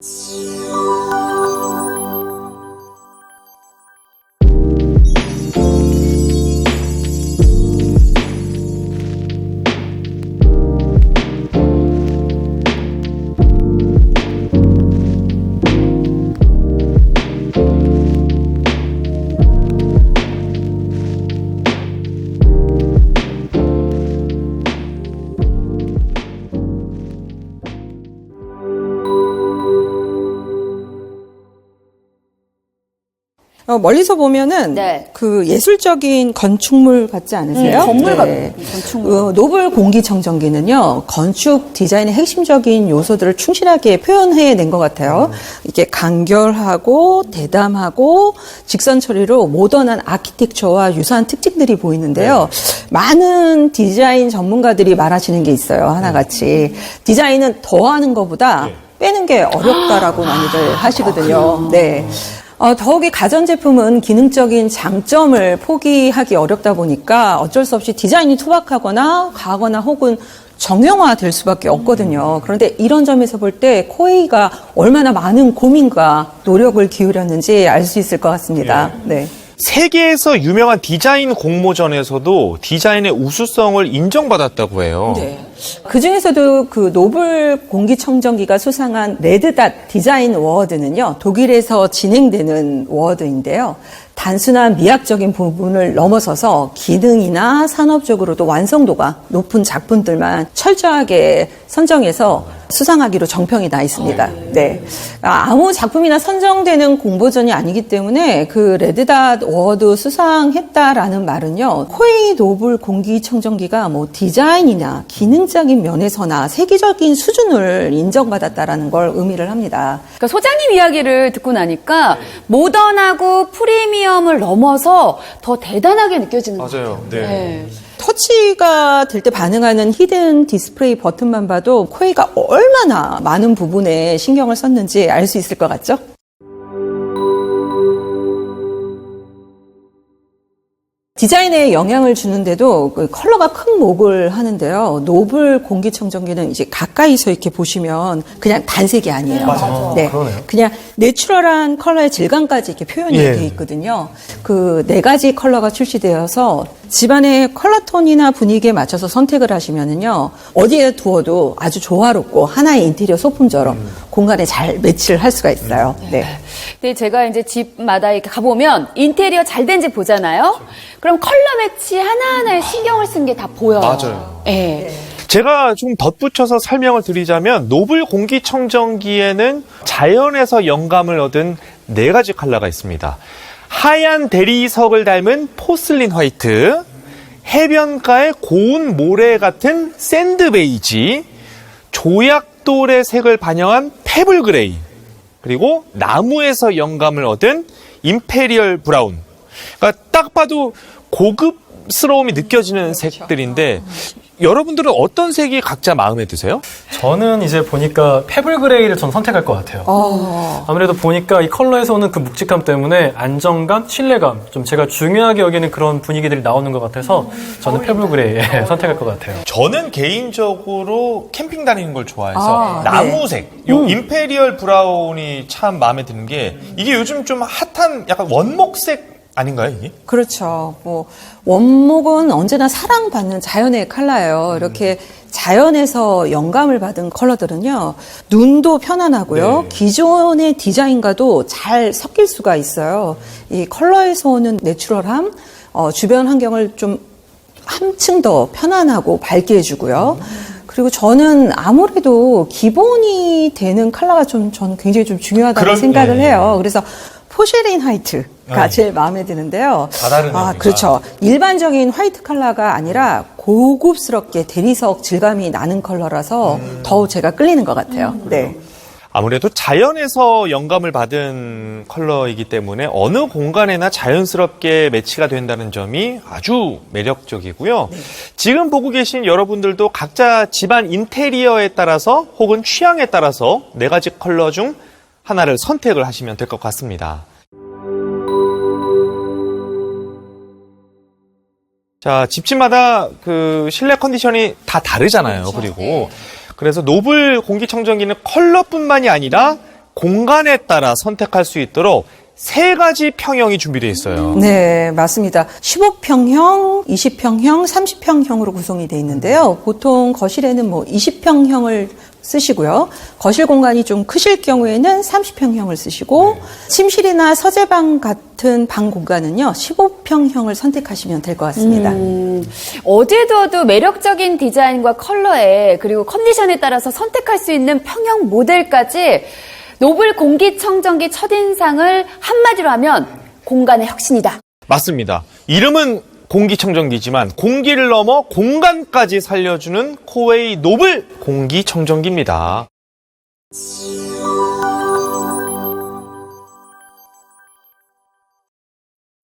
嗯。 어, 멀리서 보면은 네. 그 예술적인 건축물 같지 않으세요? 음, 건물 네. 같은 건축물. 어, 노블 공기청정기는요 건축 디자인의 핵심적인 요소들을 충실하게 표현해낸 것 같아요. 이게 간결하고 대담하고 직선 처리로 모던한 아키텍처와 유사한 특징들이 보이는데요. 많은 디자인 전문가들이 말하시는 게 있어요. 하나같이 디자인은 더하는 것보다 빼는 게 어렵다라고 많이들 하시거든요. 네. 어, 더욱이 가전제품은 기능적인 장점을 포기하기 어렵다 보니까 어쩔 수 없이 디자인이 투박하거나 가거나 혹은 정형화 될 수밖에 없거든요. 그런데 이런 점에서 볼 때 코웨이가 얼마나 많은 고민과 노력을 기울였는지 알 수 있을 것 같습니다. 네. 세계에서 유명한 디자인 공모전에서도 디자인의 우수성을 인정받았다고 해요. 그 중에서도 그 노블 공기청정기가 수상한 레드닷 디자인 워드는요, 독일에서 진행되는 워드인데요. 단순한 미학적인 부분을 넘어서서 기능이나 산업적으로도 완성도가 높은 작품들만 철저하게 선정해서 수상하기로 정평이 나 있습니다. 네. 아, 아무 작품이나 선정되는 공모전이 아니기 때문에 그 레드닷 워드 수상했다라는 말은요, 코웨이 노블 공기청정기가 뭐 디자인이나 기능 적인 면에서나 세계적인 수준을 인정받았다라는 걸 의미를 합니다. 그러니까 소장님 이야기를 듣고 나니까 모던하고 프리미엄을 넘어서 더 대단하게 느껴지는 것 맞아요. 같아요. 네. 네. 터치가 될 때 반응하는 히든 디스플레이 버튼만 봐도 코웨이가 얼마나 많은 부분에 신경을 썼는지 알 수 있을 것 같죠? 디자인에 영향을 주는데도 그 컬러가 큰 목을 하는데요. 노블 공기청정기는 이제 가까이서 이렇게 보시면 그냥 단색이 아니에요. 맞아요. 네. 그러네요. 그냥 내추럴한 컬러의 질감까지 이렇게 표현이 예. 돼 있거든요. 그 네 가지 컬러가 출시되어서 집안의 컬러 톤이나 분위기에 맞춰서 선택을 하시면은요 어디에 두어도 아주 조화롭고 하나의 인테리어 소품처럼 공간에 잘 매치를 할 수가 있어요. 네. 근데 제가 이제 집마다 이렇게 가보면 인테리어 잘 된 집 보잖아요. 그럼 컬러 매치 하나하나에 신경을 쓴 게 다 보여요. 맞아요. 예. 제가 좀 덧붙여서 설명을 드리자면 노블 공기청정기에는 자연에서 영감을 얻은 네 가지 컬러가 있습니다. 하얀 대리석을 닮은 포슬린 화이트, 해변가의 고운 모래 같은 샌드 베이지, 조약돌의 색을 반영한 페블 그레이, 그리고 나무에서 영감을 얻은 임페리얼 브라운. 그러니까 딱 봐도 고급스러움이 느껴지는 색들인데 여러분들은 어떤 색이 각자 마음에 드세요? 저는 이제 보니까 페블 그레이를 전 선택할 것 같아요. 아무래도 보니까 이 컬러에서 오는 그 묵직함 때문에 안정감, 신뢰감, 좀 제가 중요하게 여기는 그런 분위기들이 나오는 것 같아서 저는 페블 그레이 예, 선택할 것 같아요. 저는 개인적으로 캠핑 다니는 걸 좋아해서 아, 나무색, 요 임페리얼 브라운이 참 마음에 드는 게 이게 요즘 좀 핫한 약간 원목색 아닌가요, 이게? 그렇죠. 뭐 원목은 언제나 사랑받는 자연의 컬러예요. 이렇게 자연에서 영감을 받은 컬러들은요. 눈도 편안하고요. 네. 기존의 디자인과도 잘 섞일 수가 있어요. 이 컬러에서 오는 내추럴함, 어, 주변 환경을 좀 한층 더 편안하고 밝게 해주고요. 그리고 저는 아무래도 기본이 되는 컬러가 좀 저는 굉장히 좀 중요하다고 그런- 생각을 예. 해요. 그래서 포쉐린 화이트 가 네. 제일 마음에 드는데요. 다 다르네요, 아. 그렇죠. 일반적인 화이트 컬러가 아니라 고급스럽게 대리석 질감이 나는 컬러라서 음. 더 제가 끌리는 것 같아요. 네. 아무래도 자연에서 영감을 받은 컬러이기 때문에 어느 공간에나 자연스럽게 매치가 된다는 점이 아주 매력적이고요. 지금 보고 계신 여러분들도 각자 집안 인테리어에 따라서 혹은 취향에 따라서 네 가지 컬러 중 하나를 선택을 하시면 될 것 같습니다. 자, 집집마다 그 실내 컨디션이 다 다르잖아요. 그리고 그래서 노블 공기청정기는 컬러뿐만이 아니라 공간에 따라 선택할 수 있도록 세 가지 평형이 준비되어 있어요. 네, 맞습니다. 15평형, 20평형, 30평형으로 구성이 되어 있는데요. 보통 거실에는 뭐 20평형을 쓰시고요. 거실 공간이 좀 크실 경우에는 30평형을 쓰시고 침실이나 서재방 같은 방 공간은요. 15평형을 선택하시면 될 것 같습니다. 어디 둬도 매력적인 디자인과 컬러에 그리고 컨디션에 따라서 선택할 수 있는 평형 모델까지 노블 공기청정기 첫인상을 한마디로 하면 공간의 혁신이다. 맞습니다. 이름은 공기청정기지만 공기를 넘어 공간까지 살려주는 코웨이 노블 공기청정기입니다.